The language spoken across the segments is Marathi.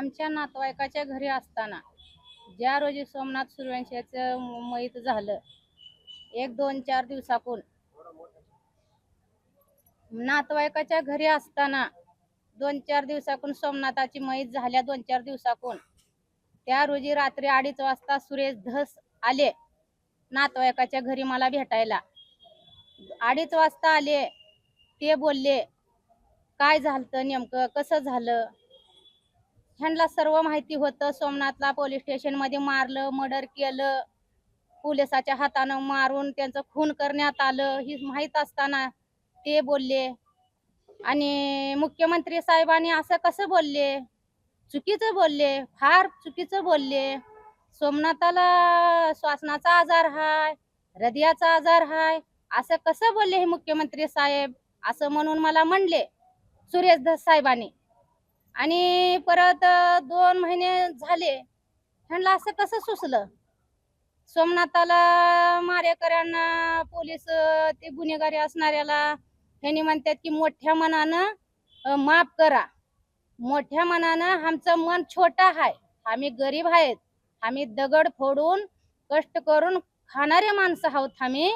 आमच्या नातवाईकाच्या घरी असताना ज्या रोजी सोमनाथ सूर्यवंशीचं मैत झालं एक दोन चार दिवसाकून नातवाईकाच्या घरी असताना दोन चार दिवसाकून सोमनाथाची मैत झाल्या दोन चार दिवसाकून त्या रोजी रात्री अडीच वाजता सुरेश धस आले नातवाईकाच्या घरी मला भेटायला. अडीच वाजता आले ते बोलले काय झालं नेमकं? कसं झालं? ह्यांना सर्व माहिती होतं. सोमनाथला पोलीस स्टेशनमध्ये मारलं मर्डर केलं. पोलिसाच्या हातानं मारून त्यांचं खून करण्यात आलं. ही माहीत असताना ते बोलले. आणि मुख्यमंत्री साहेबांनी असं कसं बोलले? चुकीचं बोलले. फार चुकीचं बोलले. सोमनाथाला श्वासनाचा आजार हाय हृदयाचा आजार हाय असं कसं बोलले हे मुख्यमंत्री साहेब? असं म्हणून मला म्हणले सुरेश साहेबांनी. आणि परत दोन महिने झाले. ह्यांना असं कसं सुचलं? सोमनाथाला मारेकऱ्यांना पोलीस ते गुन्हेगारी असणाऱ्याला ह्यांनी म्हणतात की मोठ्या मनानं माफ करा. मोठ्या मनानं आमचं मन छोटा आहे. आम्ही गरीब आहेत. आम्ही दगड फोडून कष्ट करून खाणारे माणसं आहोत आम्ही.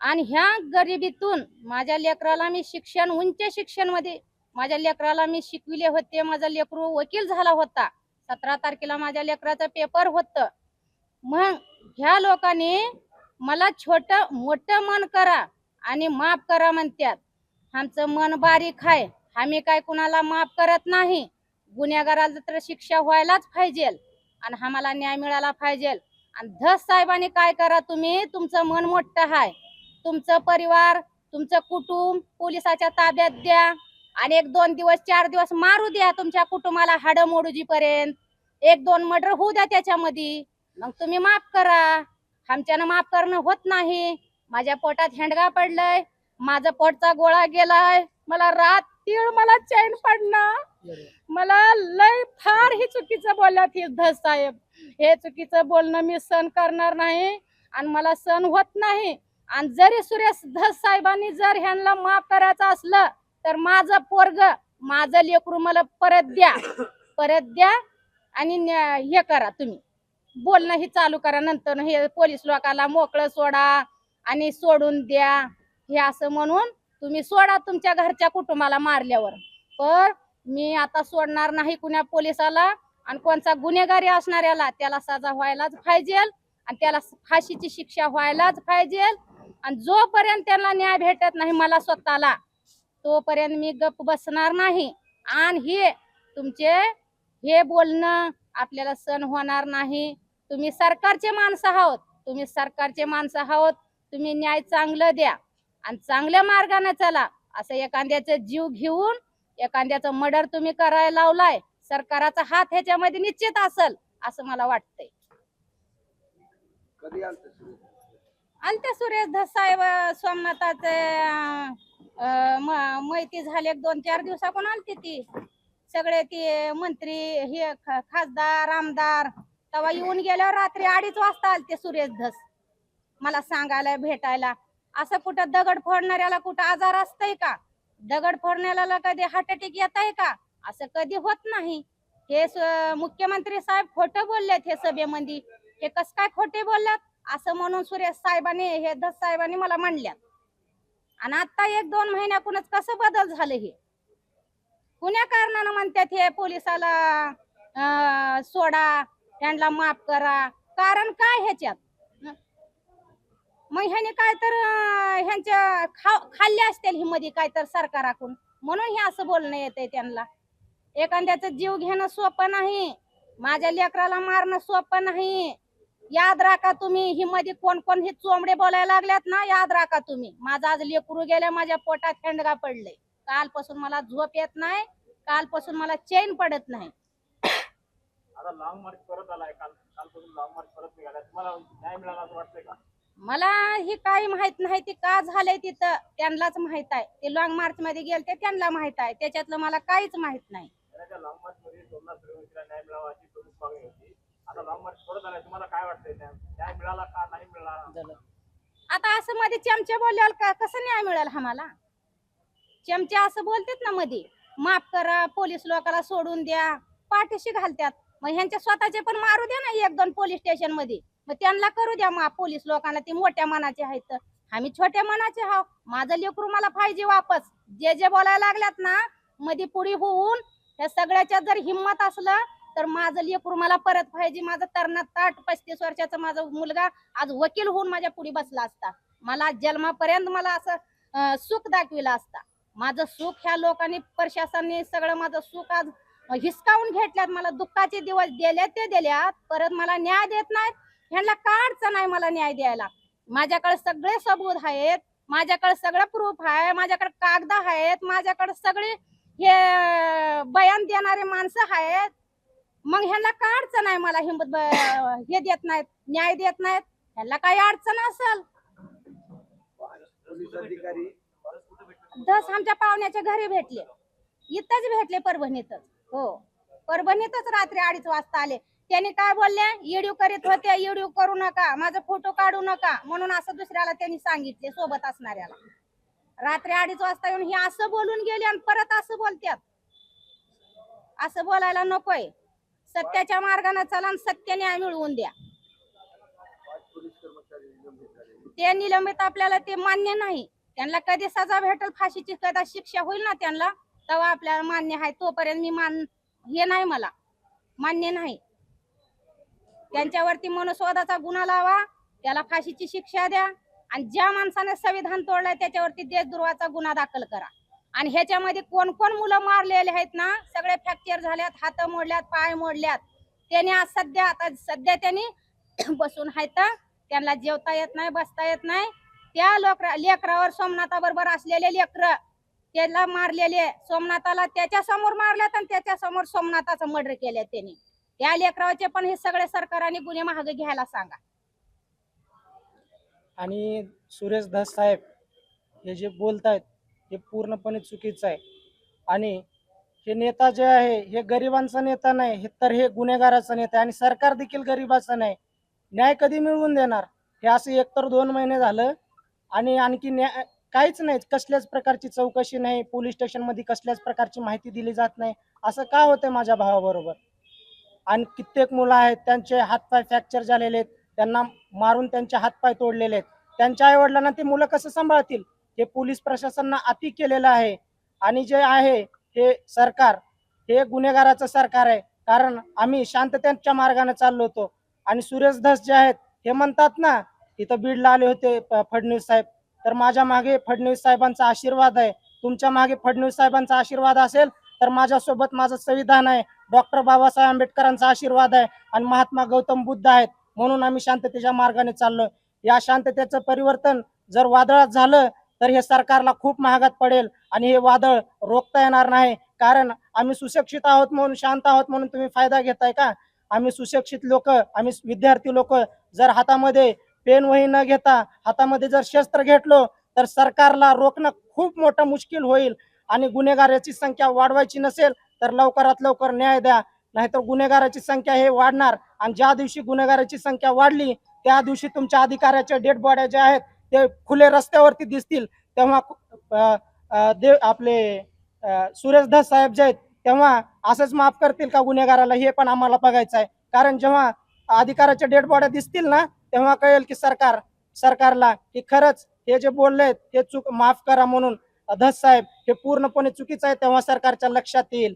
आणि ह्या गरिबीतून माझ्या लेकराला मी शिक्षण उंच शिक्षणमध्ये माझ्या लेकराला मी शिकविले होते माझा लेकरू वकील झाला होता. सतरा तारखेला माझ्या लेकराचं पेपर होतं. मग ह्या लोकांनी मला छोट मोठं मन करा आणि माफ करा म्हणतात आमचं मन बारीक आहे. आम्ही काय कुणाला माफ करत नाही? गुन्हेगाराला तर शिक्षा व्हायलाच पाहिजे आणि आम्हाला न्याय मिळाला पाहिजे. आणि धस साहेबांनी काय करा तुम्ही? तुमचं मन मोठं आहे. तुमचं परिवार तुमचं कुटुंब पोलिसाच्या ताब्यात द्या. आणि एक दोन दिवस चार दिवस मारू द्या तुमच्या कुटुंबाला हाड मोडूजीपर्यंत. एक दोन मर्डर होऊ द्या त्याच्यामध्ये. मग तुम्ही माफ करा. आमच्यानं माफ करणं होत नाही. माझ्या पोटात हेंडगा पडलंय. माझा पोटचा गोळा गेलाय. मला रात तीळ मला चैन पडणं मला लय फार ही चुकीचं बोलल्यात ही धस साहेब. हे चुकीचं बोलणं मी सण करणार नाही आणि मला सण होत नाही. आणि जरी सुरेश धस साहेबांनी जर ह्यांना माफ करायचं असलं तर माझं पोरग माझं लेकरू मला परत द्या. परत द्या आणि न्या- हे करा तुम्ही. बोलणं हे चालू करा नंतर हे पोलीस लोकाला मोकळं सोडा आणि सोडून द्या. हे असं म्हणून तुम्ही सोडा तुमच्या घरच्या कुटुंबाला मारल्यावर. पण मी आता सोडणार नाही कुण्या पोलिसाला आणि कोणचा गुन्हेगारी असणाऱ्याला त्याला सजा व्हायलाच पाहिजे आणि त्याला फाशीची शिक्षा व्हायलाच पाहिजे. आणि जोपर्यंत त्याला न्याय भेटत नाही मला स्वतःला तोपर्यंत मी गप बसणार नाही. आणि हे तुमचे हे बोलणं आपल्याला सण होणार नाही. तुम्ही सरकारचे माणसं आहोत. तुम्ही सरकारचे माणसं आहोत. तुम्ही न्याय चांगलं द्या. आणि चांगल्या मार्गाने चला. असं एखाद्याचं जीव घेऊन एखाद्याचं मर्डर तुम्ही करायला लावलाय सरकाराचा हात ह्याच्यामध्ये निश्चित असल असं मला वाटतंय. कधी आलते सुरू? आणि ते सुरेश धस साहेब सोमनाथाचे माहिती झाली झाले एक दोन चार दिवसाकडून आलती ती. सगळे ती मंत्री हे खासदार आमदार तेव्हा येऊन गेल्यावर रात्री अडीच वाजता आलते सुरेश धस. मला सांगायला भेटायला. असं कुठं दगड फोडणाऱ्याला कुठं आजार असतंय का? दगड फोडण्याला कधी हार्ट अटॅक येत आहे का? असं कधी होत नाही. हे मुख्यमंत्री साहेब खोटं बोललेत हे सभेमध्ये. हे कस काय खोटे बोलल्यात? असं म्हणून सुरेश साहेबांनी हे धस साहेबांनी मला म्हणल्यात. आणि आता एक दोन महिन्याकूनच कसं बदल झालं हे? कुण्या कारणानं म्हणतात हे पोलिसाला सोडा त्यांना माफ करा? कारण काय ह्याच्यात? मग ह्याने काय तर ह्यांच्या खा खाल्ले असतील ही मध्ये काय तर सरकाराकडून? म्हणून हे असं बोलणं येतंय त्यांना. एखाद्याचं जीव घेणं सोपं नाही. माझ्या लेकराला मारणं सोपं नाही. याद राखा तुम्ही ही मध्ये कोण कोण हे चोंबडे बोलायला लागल्यात ना याद राखा तुम्ही. माझा आज लेकरू गेल्या माझ्या पोटात थंडगा पडले. कालपासून मला झोप येत नाही कालपासून मला चैन पडत नाही. मला ही काही माहीत नाही ती का झालंय तिथं? त्यांनाच माहीत आहे. ते लॉंग मार्च मध्ये गेलते त्यांना माहीत आहे. त्याच्यातलं मला काहीच माहीत नाही. आता लॉंग मार्च तुम्हाला काय वाटतंय? न्याय न्याय मिळाला का नाही मिळाला? आता असं मध्ये चमचे बोलल्यावर का कसं न्याय मिळेल आम्हाला? चमचे असं बोलतात ना मध्ये. माफ करा पोलीस लोकाला सोडून द्या. पाठीशी घालतात मग ह्यांच्या स्वतःचे पण मारू द्या ना एक दोन पोलीस स्टेशनमध्ये. मग त्यांना करू द्या मा पोलीस लोकांना. ते मोठ्या मनाचे आहेत आम्ही छोट्या मनाचे हा माझं लेकरू मला पाहिजे वापस. जे जे बोलायला लागल्यात ना मध्ये पुढे होऊन या सगळ्याच्या जर हिंमत असलं तर माझं लेकरू मला परत पाहिजे. माझं तरणा ताट पस्तीस वर्षाचा माझा मुलगा आज वकील होऊन माझ्या पुढे बसला असता. मला जन्मापर्यंत मला असं सुख दाखविला असता. माझं सुख ह्या लोकांनी प्रशासनाने सगळं माझं सुख आज हिसकावून घेतल्यात. मला दुःखाचे दिवस दिले ते दिल्यात. परत मला न्याय देत नाहीत. ह्यांना का अडचण आहे मला न्याय द्यायला? माझ्याकडे सगळे सबूत आहेत. माझ्याकडे सगळं प्रूफ आहे. माझ्याकडे कागद आहेत. माझ्याकडे सगळे हे बयान देणारे माणसं आहेत. मग ह्यांना काय अडचण आहे मला हिंमत हे देत नाहीत न्याय देत नाहीत ह्यांना काही अडचण असेल? पोलीस अधिकारी दस आमच्या पाहुण्याच्या घरी भेटले. इथंच भेटले परभणीतच. हो. परभणीतच रात्री अडीच वाजता आले. त्यांनी काय बोलले? येडीव करीत होते येडीव करू नका माझा फोटो काढू नका म्हणून असं दुसऱ्याला त्यांनी सांगितले सोबत असणाऱ्याला. रात्री अडीच वाजता येऊन हे असं बोलून गेले आणि परत असं बोलतात असं बोलायला नकोय. सत्याच्या मार्गाने चला आणि सत्य न्याय मिळवून द्या. ते निलंबित आपल्याला ते मान्य नाही. त्यांना कधी सजा भेटेल फाशीची कदा शिक्षा होईल ना त्यांना तेव्हा आपल्याला मान्य आहे. तोपर्यंत मी मान हे नाही मला. मान्य नाही. त्यांच्यावरती मनुस्वादाचा गुन्हा लावा त्याला फाशीची शिक्षा द्या आणि ज्या माणसाने संविधान तोडलंय त्याच्यावरती देशद्रोहाचा गुन्हा दाखल करा. आणि ह्याच्यामध्ये कोण कोण मुलं मारलेले आहेत ना सगळे फ्रॅक्चर झाल्यात हात मोडल्यात पाय मोडल्यात. त्याने आज सध्या आता सध्या त्यांनी बसून आहेत त्यांना जेवता येत नाही बसता येत नाही. त्या लोक लेकरावर सोमनाथा बरोबर असलेले लेकर त्याला मारलेले सोमनाथाला त्याच्यासमोर मारल्यात आणि त्याच्यासमोर सोमनाथाचा मर्डर केले त्यांनी. त्या लेकराचे पण हे सगळे सरकारने गुन्हे महाग घ्यायला सांगा. आणि सुरेश दास साहेब हे जे बोलतायत हे पूर्णपणे चुकीचं आहे. आणि हे नेता जे आहे हे गरिबांचा नेता नाही हे तर हे गुन्हेगाराचा नेता आहे आणि सरकार देखील गरिबाचं नाही. न्याय कधी मिळवून देणार? हे असं एकतर दोन महिने झालं आणि आणखी न्याय काहीच नाही. कसल्याच प्रकारची चौकशी नाही पोलीस स्टेशनमध्ये कसल्याच प्रकारची माहिती दिली जात नाही. असं का होतंय माझ्या भावाबरोबर? आणि कित्येक मुलं आहेत त्यांचे हातपाय फ्रॅक्चर झालेले आहेत त्यांना मारून त्यांचे हातपाय तोडलेले आहेत. त्यांच्या आईवडिलांना ते मुलं कसं सांभाळतील? हे पोलीस प्रशासनानं अति केलेलं आहे. आणि जे आहे हे सरकार हे गुन्हेगाराचं सरकार आहे. कारण आम्ही शांततेच्या मार्गाने चाललो होतो. आणि सुरेश धस जे आहेत हे म्हणतात ना इथं बीडला आले होते फडणवीस साहेब. तर माझ्या मागे फडणवीस साहेबांचा आशीर्वाद आहे. तुमच्या मागे फडणवीस साहेबांचा आशीर्वाद असेल तर माझ्यासोबत माझं संविधान आहे. डॉक्टर बाबासाहेब आंबेडकरांचा आशीर्वाद आहे. आणि महात्मा गौतम बुद्ध आहेत. म्हणून आम्ही शांततेच्या मार्गाने चाललोय. या शांततेचं परिवर्तन जर वादळात झालं तर हे सरकारला खूप महागात पडेल आणि हे वादळ रोखता येणार नाही. कारण आम्ही सुशिक्षित आहोत म्हणून शांत आहोत म्हणून तुम्ही फायदा घेताय का? आम्ही सुशिक्षित लोक आम्ही विद्यार्थी लोक जर हातामध्ये पेन वही न घेता हातामध्ये जर शस्त्र घेतलो तर सरकारला रोखणं खूप मोठं मुश्किल होईल आणि गुन्हेगाराची संख्या वाढवायची नसेल तर लवकरात लवकर न्याय द्या. नाहीतर गुन्हेगाराची संख्या हे वाढणार आणि ज्या दिवशी गुन्हेगाराची संख्या वाढली त्या दिवशी तुमच्या अधिकाऱ्याच्या डेड बॉड्या ज्या आहेत ते खुले रस्त्यावरती दिसतील. तेव्हा दे देव आपले सुरेशदास सुरेश साहेब जे आहेत तेव्हा असंच माफ करतील का गुन्हेगाराला? हे पण आम्हाला बघायचं आहे. कारण जेव्हा अधिकाराच्या डेड बॉड्या दिसतील ना तेव्हा कळेल की सरकार सरकारला की खरंच हे जे बोललेत हे चूक माफ करा म्हणून धस साहेब हे पूर्णपणे चुकीचं आहे तेव्हा सरकारच्या लक्षात येईल.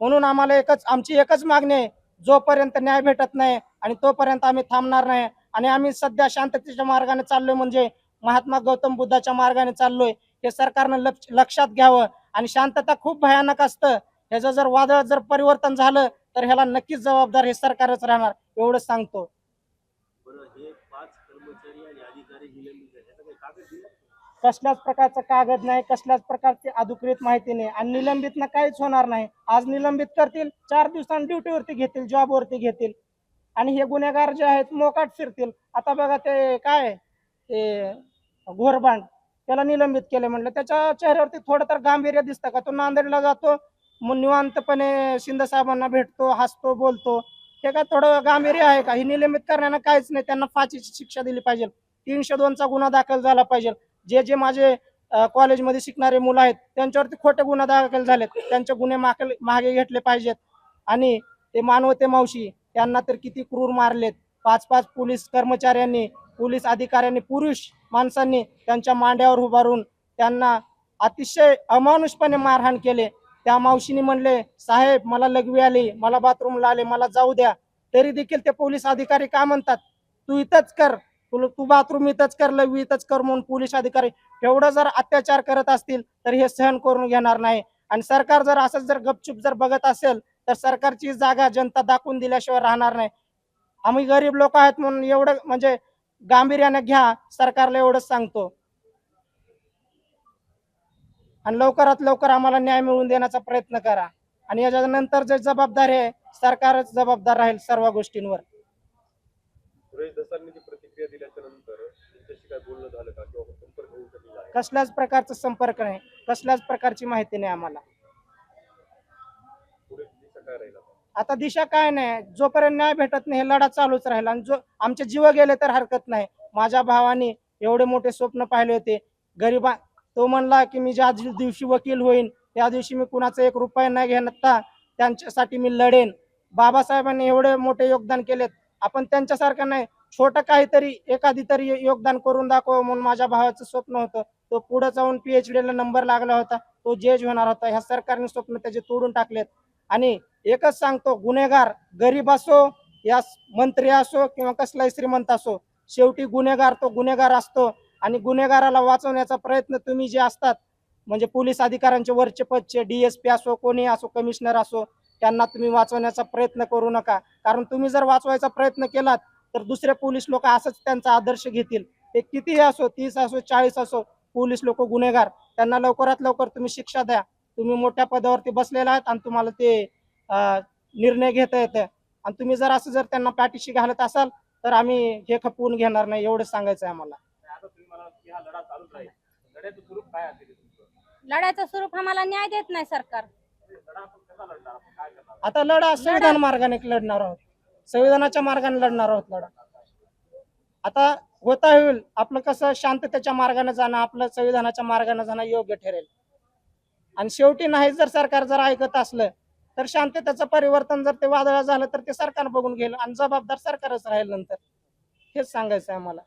म्हणून आम्हाला एकच आमची एकच मागणी आहे जोपर्यंत न्याय भेटत नाही आणि तोपर्यंत आम्ही थांबणार नाही. आणि आम्ही सध्या शांततेच्या मार्गाने चाललोय म्हणजे महात्मा गौतम बुद्धाच्या मार्गाने चाललोय हे सरकारनं लक्ष लक्षात घ्यावं आणि शांतता खूप भयानक असतं. ह्याचं जर वादळ जर परिवर्तन झालं तर ह्याला नक्कीच जबाबदार हे सरकारच राहणार एवढंच सांगतो. दिला? कसल्याच प्रकारचा कागद नाही कसल्याच प्रकारची अधिकृत माहिती नाही आणि निलंबित काहीच होणार नाही. आज निलंबित करतील चार दिवसांनी ड्युटीवरती घेतील जॉबवरती घेतील. आणि हे गुन्हेगार जे आहेत मोकाट फिरतील. आता बघा ते काय ते घोरबांड त्याला निलंबित केले म्हणलं. त्याच्या चेहऱ्यावरती थोडं तर गांभीर्य दिसतं का? तो नांदेडला जातो. मग निवांतपणे शिंदे साहेबांना भेटतो हसतो बोलतो. हे काय थोडं गांभीर्य आहे का? ही निलंबित करण्यानं काहीच नाही. त्यांना फाशीची शिक्षा दिली पाहिजे. तीनशे दोनचा गुन्हा दाखल झाला पाहिजे. जे जे माझे कॉलेजमध्ये शिकणारे मुलं आहेत त्यांच्यावरती खोटे गुन्हा दाखल झालेत. त्यांचे गुन्हे मागे मागे घेतले पाहिजेत. आणि ते मानवते मावशी त्यांना तर किती क्रूर मारलेत. पाच पाच पोलीस कर्मचाऱ्यांनी पोलीस अधिकाऱ्यांनी पुरुष माणसांनी त्यांच्या मांड्यावर उभारून त्यांना अतिशय अमानुषपणे मारहाण केले. त्या मावशीने म्हणले साहेब मला लघवी आली मला बाथरूमला आले मला जाऊ द्या. तरी देखील ते पोलीस अधिकारी का म्हणतात? तू इथंच कर. तुला तू बाथरूम इथंच कर लघवी इथंच कर म्हणून पोलीस अधिकारी एवढं जर अत्याचार करत असतील तर हे सहन करून घेणार नाही. आणि सरकार जर असंच जर गपचूप जर बघत असेल तर सरकारची जागा जनता दाखवून दिल्याशिवाय राहणार नाही. आम्ही गरीब लोक आहेत म्हणून एवढं म्हणजे गांभीर्याने घ्या सरकारला एवढंच सांगतो. आणि लवकरात लवकर आम्हाला न्याय मिळवून देण्याचा प्रयत्न करा. आणि याच्यानंतर जे जबाबदारी आहे सरकारच जबाबदार राहील सर्व गोष्टींवर. कसल्याच प्रकारचा संपर्क नाही. कसल्याच प्रकारची माहिती नाही आम्हाला. आता? दिशा काय नाही. जोपर्यंत न्याय भेटत नाही हे लढा चालूच राहील. आणि जो आमचे जीव गेले तर हरकत नाही. माझ्या भावाने एवढे मोठे स्वप्न पाहिले होते. गरिबा तो म्हणला की मी ज्या दिवशी वकील होईन त्या दिवशी मी कुणाचा एक रुपया नाही घेता त्यांच्यासाठी मी लढेन. बाबासाहेबांनी एवढे मोठे योगदान केलेत. आपण त्यांच्यासारखं नाही. छोटं काहीतरी एखादी तरी योगदान करून दाखव म्हणून माझ्या भावाचं स्वप्न होतं. तो पुढे जाऊन पीएचडी ला नंबर लागला होता. तो जज होणार होता. ह्या सरकारने स्वप्न त्याचे तोडून टाकलेत. आणि एकच सांगतो गुन्हेगार गरीब असो या मंत्री असो किंवा कसलाही श्रीमंत असो शेवटी गुन्हेगार तो गुन्हेगार असतो आणि गुन्हेगाराला वाचवण्याचा प्रयत्न तुम्ही जे असतात म्हणजे पोलीस अधिकाऱ्यांचे वरचे पदचे डीएसपी असो कोणी असो कमिशनर असो त्यांना तुम्ही वाचवण्याचा प्रयत्न करू नका. कारण तुम्ही जर वाचवायचा प्रयत्न केलात तर दुसरे पोलीस लोक असंच त्यांचा आदर्श घेतील. ते कितीही असो तीस असो चाळीस असो पोलीस लोक गुन्हेगार त्यांना लवकरात लवकर तुम्ही शिक्षा द्या. तुम्ही मोठ्या पदावरती बसलेला आहात आणि तुम्हाला ते निर्णय घेता येतं. आणि तुम्ही जर असं जर त्यांना पाठीशी घालत असाल तर आम्ही हे खपवून घेणार नाही एवढं सांगायचं आहे आम्हाला. लढ्याचं स्वरूप आम्हाला न्याय देत नाही सरकार. आता लढा संविधान मार्गाने लढणार आहोत. संविधानाच्या मार्गाने लढणार आहोत लढा. आता होता होईल आपलं कसं शांततेच्या मार्गाने जाणं आपलं संविधानाच्या मार्गाने जाणं योग्य ठरेल. आणि शेवटी नाही जर सरकार जर ऐकत असलं तर शांततेचं परिवर्तन जर ते वादळ झालं तर ते सरकार बघून घेईल आणि जबाबदार सरकारच राहील नंतर. हेच सांगायचं आम्हाला.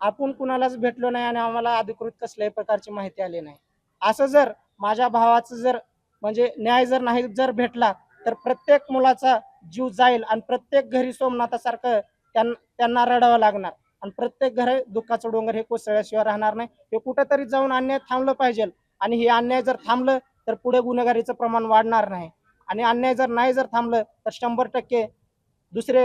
आपण कुणालाच भेटलो नाही आणि आम्हाला अधिकृत कसल्याही प्रकारची माहिती आली नाही. असं जर माझ्या भावाचं जर म्हणजे न्याय जर नाही जर भेटला तर प्रत्येक मुलाचा जीव जाईल आणि प्रत्येक घरी सोमनाथासारखं त्यांना त्यांना रडावं लागणार. आणि प्रत्येक घरी दुःखाचं डोंगर हे कोसळल्याशिवाय राहणार नाही. हे कुठेतरी जाऊन अन्याय थांबलं पाहिजे. आणि हे अन्याय जर थांबलं तर पुढे गुन्हेगारीचं प्रमाण वाढणार नाही. आणि अन्याय जर नाही जर थांबलं तर शंभर टक्के दुसरे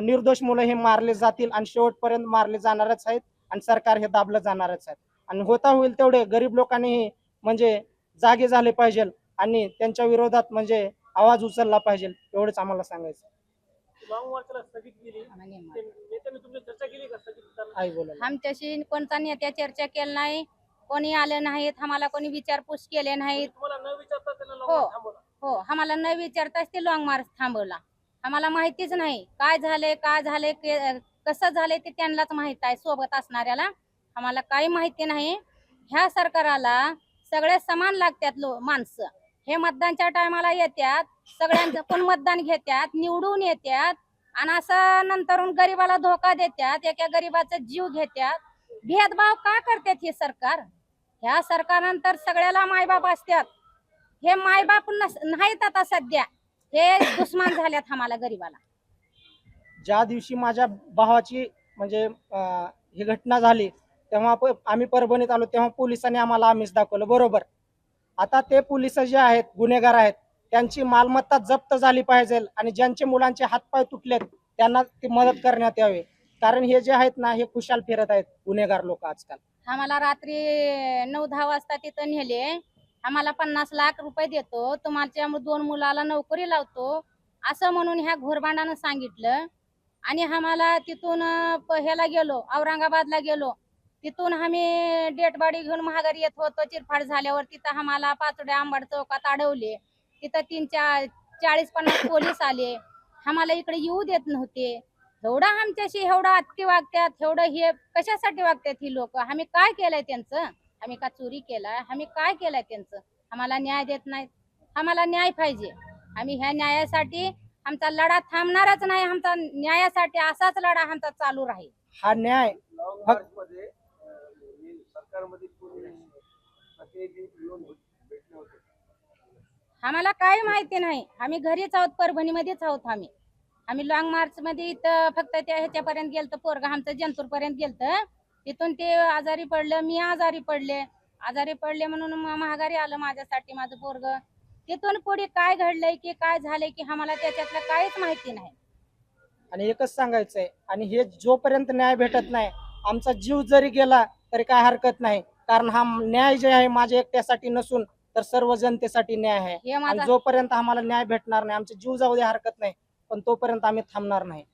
निर्दोष मुलं हे मारले जातील आणि शेवटपर्यंत मारले जाणारच आहेत आणि सरकार हे दाबलं जाणारच आहेत आणि होता होईल तेवढे गरीब लोकांनीही म्हणजे जागे झाले पाहिजे आणि त्यांच्या विरोधात म्हणजे आवाज उचलला पाहिजे एवढंच आम्हाला सांगायचं आमच्याशी कोणता नेत्या चर्चा केली नाही. कोणी आलं नाहीत आम्हाला कोणी विचारपूस केले नाहीत. हो. हो आम्हाला न विचारताच ते लॉंग मार्च थांबवला. आम्हाला माहितीच नाही काय झालंय काय झालंय के- कसं झालंय ते त्यांनाच माहीत आहे सोबत असणाऱ्याला. आम्हाला काही माहिती नाही. ह्या सरकाराला सगळे समान लागतात लो माणसं. हे मतदानच्या टायमाला येतात सगळ्यांचं पण मतदान घेतात निवडून येतात आणि असं नंतरून गरीबाला धोका देतात एका गरीबाचा जीव घेतात भेदभाव का करतात हे सरकार? ह्या सरकारनंतर सगळ्याला मायबाप असतात हे मायबाप नाहीत आता सध्या. हे दुश्मन झाल्यात आम्हाला गरीबाला. ज्या दिवशी माझ्या भावाची म्हणजे अं, ही घटना झाली तेव्हा प- आम्ही परभणीत आलो तेव्हा पोलिसांनी आम्हाला आमिष दाखवलं. बरोबर. आता ते पोलीस जे आहेत गुन्हेगार आहेत त्यांची मालमत्ता जप्त झाली पाहिजे आणि ज्यांचे मुलांचे हातपाय तुटलेत त्यांना ती मदत करण्यात यावी. कारण हे जे आहेत ना हे खुशाल फिरत आहेत गुन्हेगार लोक आजकाल. आम्हाला रात्री नऊ दहा वाजता तिथं नेले. आम्हाला पन्नास लाख रुपये देतो. तुम्हाला दोन मुलाला नोकरी लावतो. असं म्हणून ह्या घोरबांडानं सांगितलं. आणि आम्हाला तिथून ह्याला गेलो औरंगाबादला गेलो. तिथून आम्ही डेट बाडी घेऊन महागारी येत होतो. चिरफाड झाल्यावर तिथं आम्हाला पाचोड्या आंबड चौकात अडवले. तिथं तीन चार चाळीस पन्नास पोलीस आले. आम्हाला इकडे येऊ देत नव्हते. एवढं आमच्याशी एवढं अत्ती वागतात एवढं हे कशासाठी वागतात ही लोक? आम्ही काय केलंय त्यांचं? आम्ही का चोरी केलाय? आम्ही काय केलंय त्यांचं? आम्हाला न्याय देत नाहीत. आम्हाला न्याय पाहिजे. आम्ही ह्या न्यायासाठी आमचा लढा थांबणारच नाही. आमचा न्यायासाठी असाच लढा आमचा चालू राहील. हा न्याय आम्हाला काही माहिती नाही. आम्ही घरीच आहोत परभणीमध्येच आहोत आम्ही. आम्ही लॉंग मार्च मध्ये इथं फक्त त्या ह्याच्यापर्यंत गेलतो पोरगा आमचं जंतूर पर्यंत गेलत. तिथून ते आजारी पडलं मी आजारी पडले. आजारी पडले म्हणून महागारी आलं माझ्यासाठी माझं पोरग. तिथून पुढे काय घडलंय की काय झालंय की आम्हाला त्याच्यातलं काहीच माहिती नाही. आणि एकच सांगायचंय आणि हे जोपर्यंत न्याय भेटत नाही आमचा जीव जरी गेला तरी काय हरकत नाही. कारण हा न्याय जे आहे माझ्या एकट्यासाठी नसून तर सर्व जनतेसाठी न्याय आहे. हे जोपर्यंत आम्हाला न्याय भेटणार नाही आमचे जीव जाऊ दे हरकत नाही. पण तोपर्यंत आम्ही थांबणार नाही.